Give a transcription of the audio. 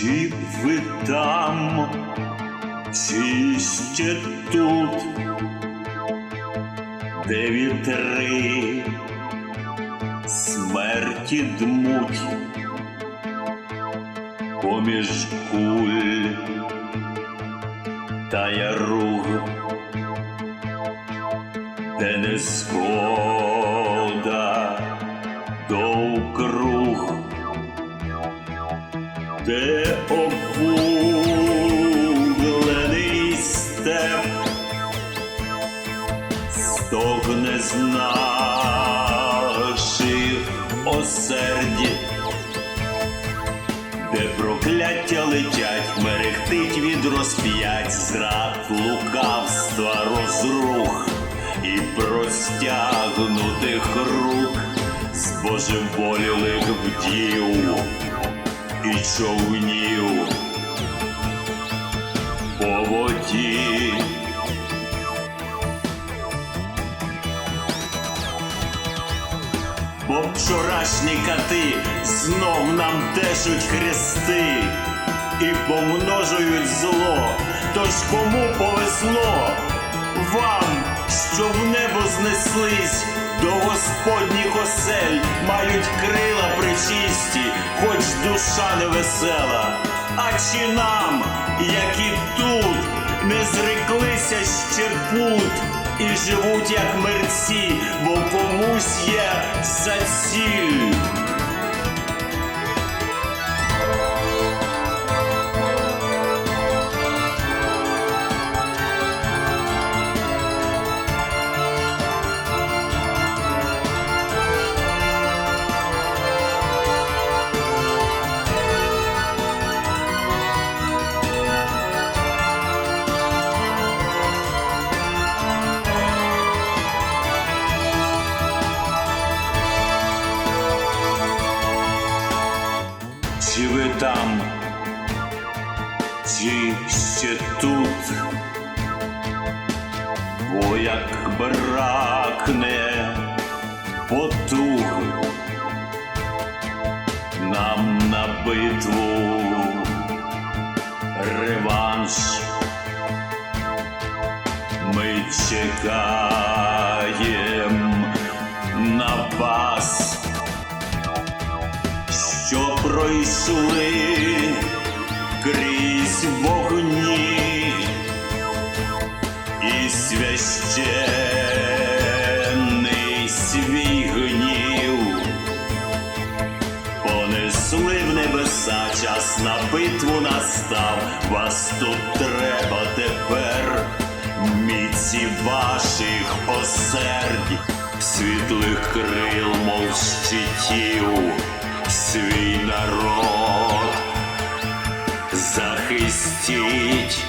Чи ви там, чи ще тут, де вітри смерті дмуть, поміж куль. Та яруг, де не згода довкруг де стогне з наших осерді, де прокляття летять, мерехтить від розп'ять, зрад лукавства, розрух і простягнутих рук з божеволілих вдів і човнів. По Бо вчорашні кати знов нам тешуть хрести і помножують зло. Тож кому повезло вам, що в небо знеслись до господніх осель, мають крила причисті, хоч душа невесела. А чи нам, які тут, не зреклися ще пут і живуть як мерці, бо комусь є за там, чи ще тут, бо як бракне потуг нам на битву. Реванш. Ми чекаєм на вас пройшли крізь вогні і священний свій гнів. Понесли в небеса, час на битву настав, вас тут треба тепер, міці ваших осердь, світлих крил, мов щитів, свій народ захистіть